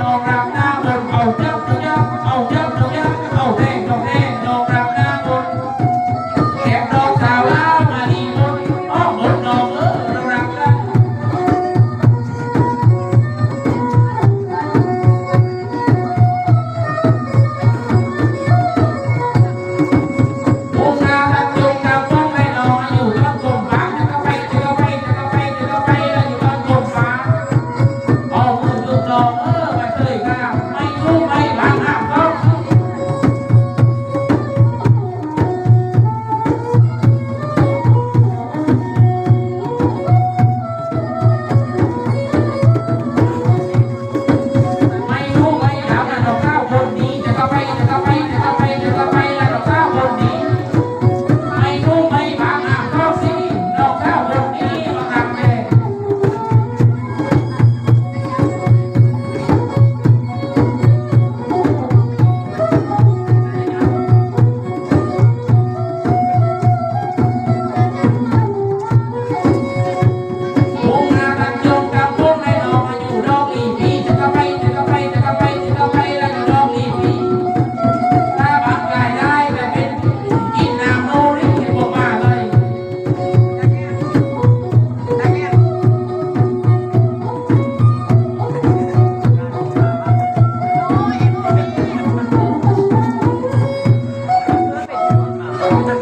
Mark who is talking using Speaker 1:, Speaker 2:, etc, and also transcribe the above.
Speaker 1: ลองรำหน้าเบิ่งเอาเจ้า Thank you.